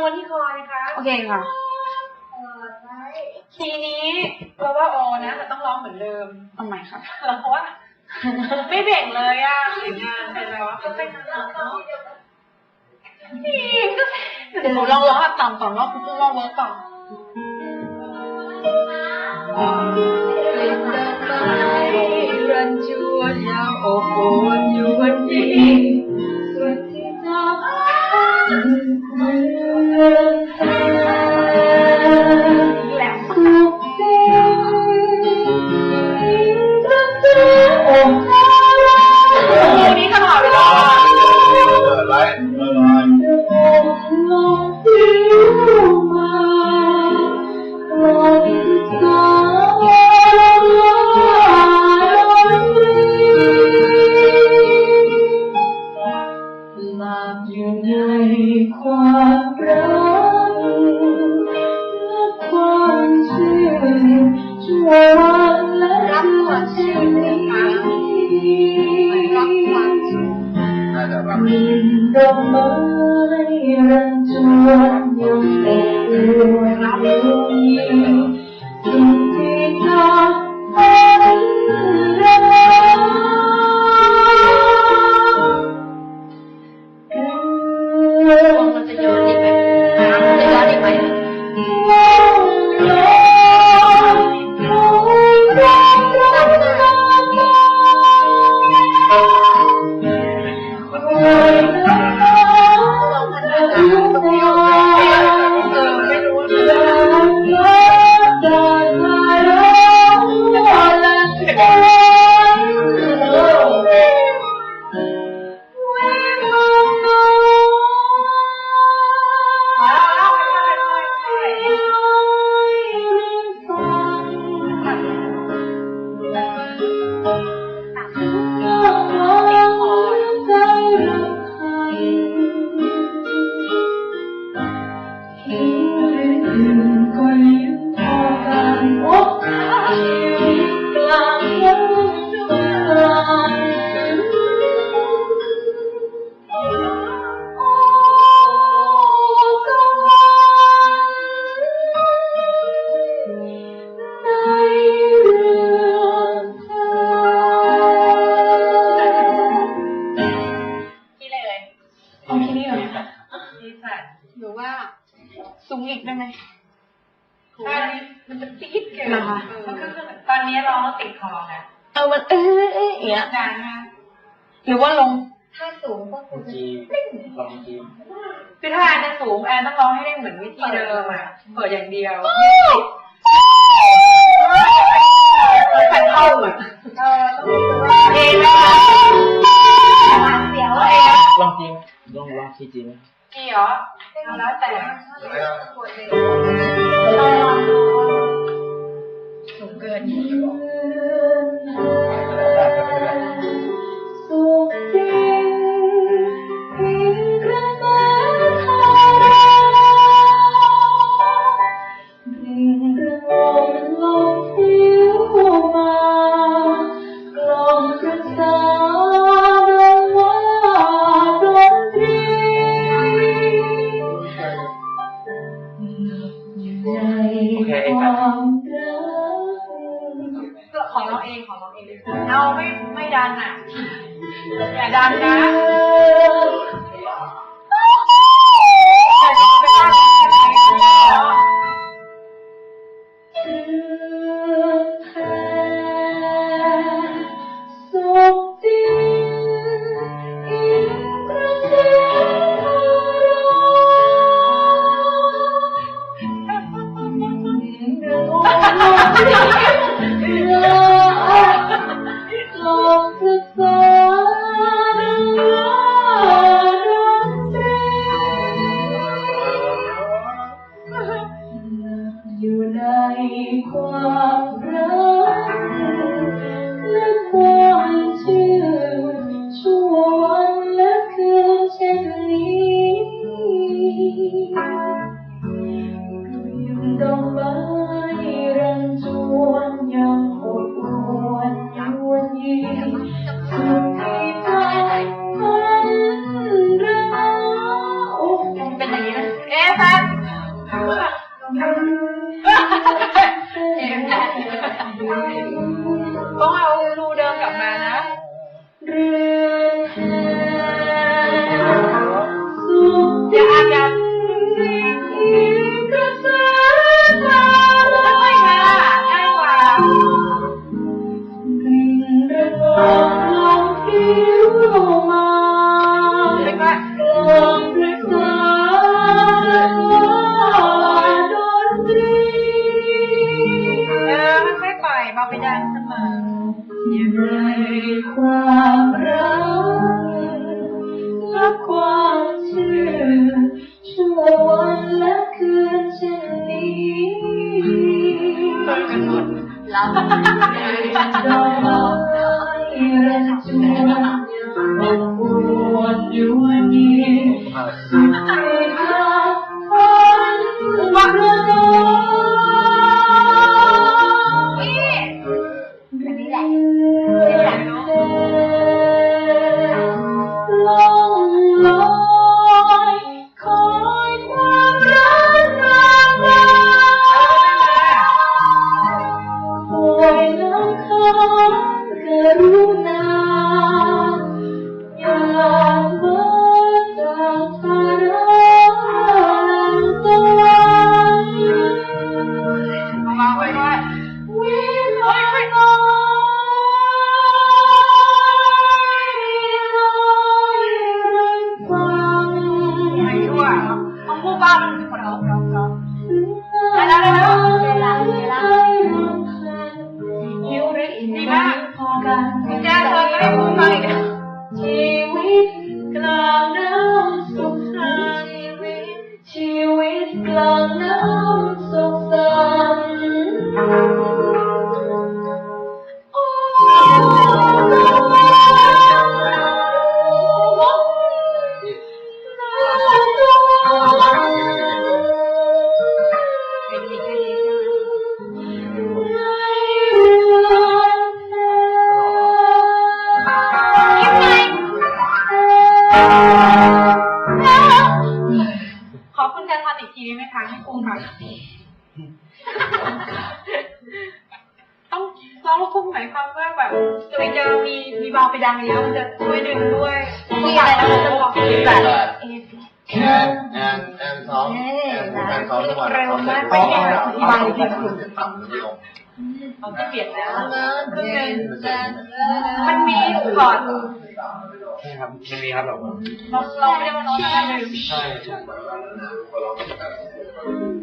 วันที่คอยนะคะ โอเคค่ะ ทีนี้เราว่าโอนะแต่ต้องร้องเหมือนเดิมเอาใหม่ค่ะเพราะว่าไม่เบ่งเลยอะเสียงานเป็นแล้วก็เป็นเนาะนี่ก็เดี๋ยวหนูลองร้องแบบต่ำก่อนว่าคุณว่าเวิร์กเปล่า รักค หรือว่าสูงอีกได้ไหมใช่มันจะปี๊ดเกินเหรอคะเออมันก็คือตอนนี้ร้องแล้วติดคอไงเออมันเออเอออย่างเงี้ยดังนะหรือว่าลงถ้าสูงก็คงจะจีลองจีคือถ้าแอนจะสูงแอนต้องร้องให้ได้เหมือนวิธีเดิมอะเปิดอย่างเดียว สู ความรักของเราเองของเราเองเอาไม่ไม่ดันอะ อย่าดันนะ เปิดกันหมดเราดอกไม้ระจวนอบอวลอยู่วันนี้สิ่ง ဒီမှာဒီကြားသွားပြီးပုံမှန်လေး ต้องร้องลูกทุ่งหมายความว่าแบบจะไปเจอมีมีเบาไปดังเยอะมันจะช่วยดึงด้วยมีอะไรนะมันจะบอกที่แบบแอนแอนแอนท้องแอนแอนท้องทุกวันท้องเสร็จท้องแล้วท้องเสร็จต่ำไม่ลงเขาจะเปลี่ยนแล้วเดินเดินมันมีก่อนใช่ครับไม่มีครับหรอกเราเราไม่ได้มาโน้ตนะลืมใช่ใช่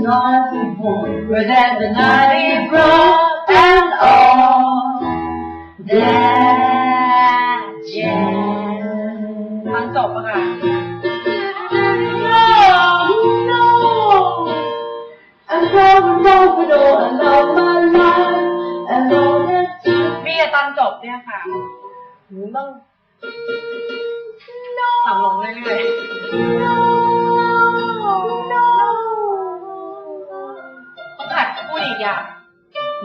It's just another one where there's the night brought and all that jazz. ตอนจบอะค่ะ No, no. I'm going over though, I love my life. And all that time. มีแต่ตอนจบเนี่ยค่ะหนูต้องต่ำลงเรื่อย No, ย่าง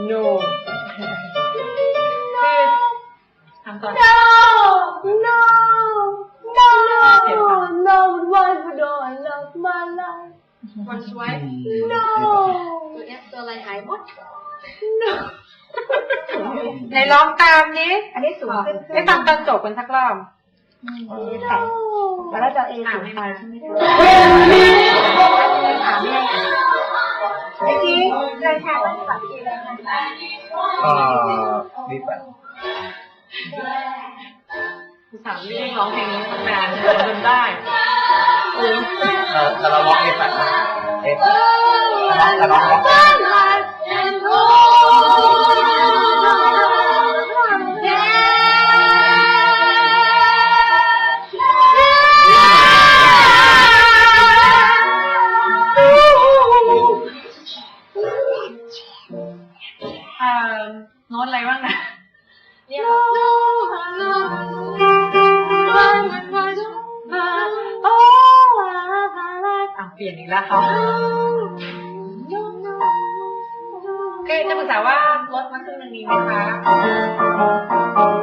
no คือทำตอน No, no, no, no, why would I love my life? คนช่วย No, ตัวเนี้ยตัวอะไรหายหมด no. ในร้องตามนี้ อันนี้สูงขึ้นได้ฟังตอนจบกันสักรอบแล้วเราจะเอสูงไปใช่ไหมคะถาม เมื่อกี้เคยแชร์ภาษาจีนเลยค่ะเอ่อมีแปดสามไม่ร้องเพลงนี้ตั้งนานจนได้เออแต่เราร้องเอฟแปดนะเอฟแต่เราร้องเอ่ อโน้ตอะไรบ้างนะเนี่ยอะเปลี่ยนอีกแล้วเขาก็จะปรึกษาว่ารถมาครึ่งหนึงดีไหมคะ